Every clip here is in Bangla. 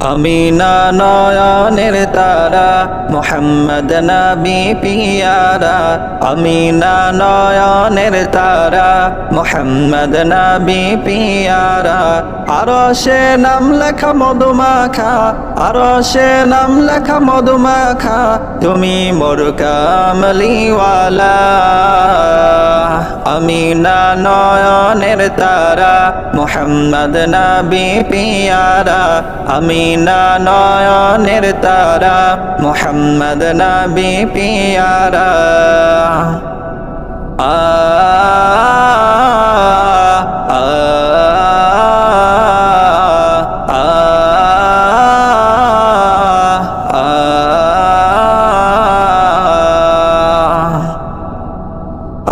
আমিনা নয়নের তারা, মোহাম্মদ নবী পিয়ারা। আমিনা নয়নের তারা, মোহাম্মদ নবী পিয়ারা। আরও সে নাম লেখা মধুমাখা আরও সে নাম লেখা মধুমাখা, তুমি মোর কামলিওয়ালা। আমিনা নয়নের তারা মোহাম্মদ নবী পিয়ারা। আমিনা নয়নের তারা মোহাম্মদ নবী পিয়ারা।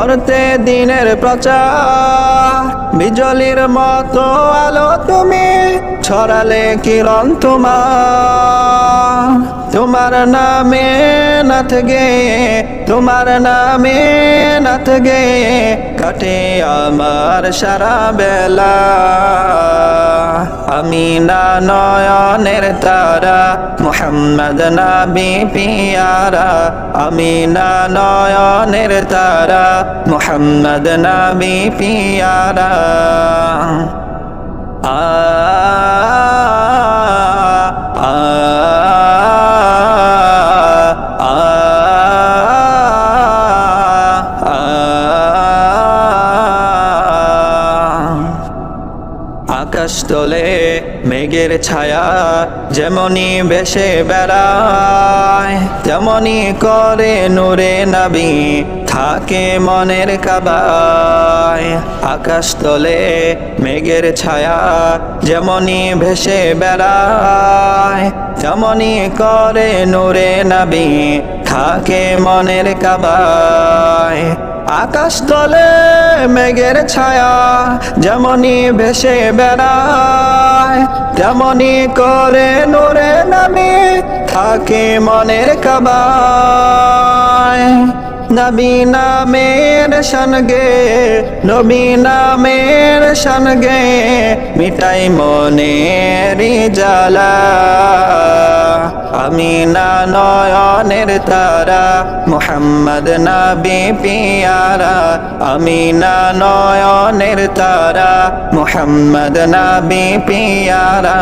করতে দিনের প্রচার। বিজলির মতো আলো তুমি ছড়ালে কিরণ তোমার। তোমার নামে নাথ গে, তোমার নামে নাথ গে, কাটে আমার সারা বেলা। আমি না নয়নের তারা, মোহাম্মদ নাবি পিয়ারা। আমি না নয়নের তারা, মোহাম্মদ নাবি পিয়ারা। আ আকাশ তোলে, মেঘের ছায়া যেমনি বেশে বেড়ায় তেমনই করে নূরে নবী, থাকে মনের কাবায়। আকাশ তোলে, মেঘের ছায়া যেমনই ভেসে বেড়ায় তেমনই করে নূরে নবী, থাকে মনের কাবায়। আকাশ তলে মেঘের ছায়া যেমনই ভেসে বেড়ায়, তেমনই করে নোরে নামে থাকে মনের কাবায়। নবী নামের সনগে, নবী নামের সনগে মিটাই মনের জ্বালা। আমি না নয়নের তারা মোহাম্মদ নাবি পিয়ারা। আমি না নয়নের তারা মোহাম্মদ নাবি পিয়ারা।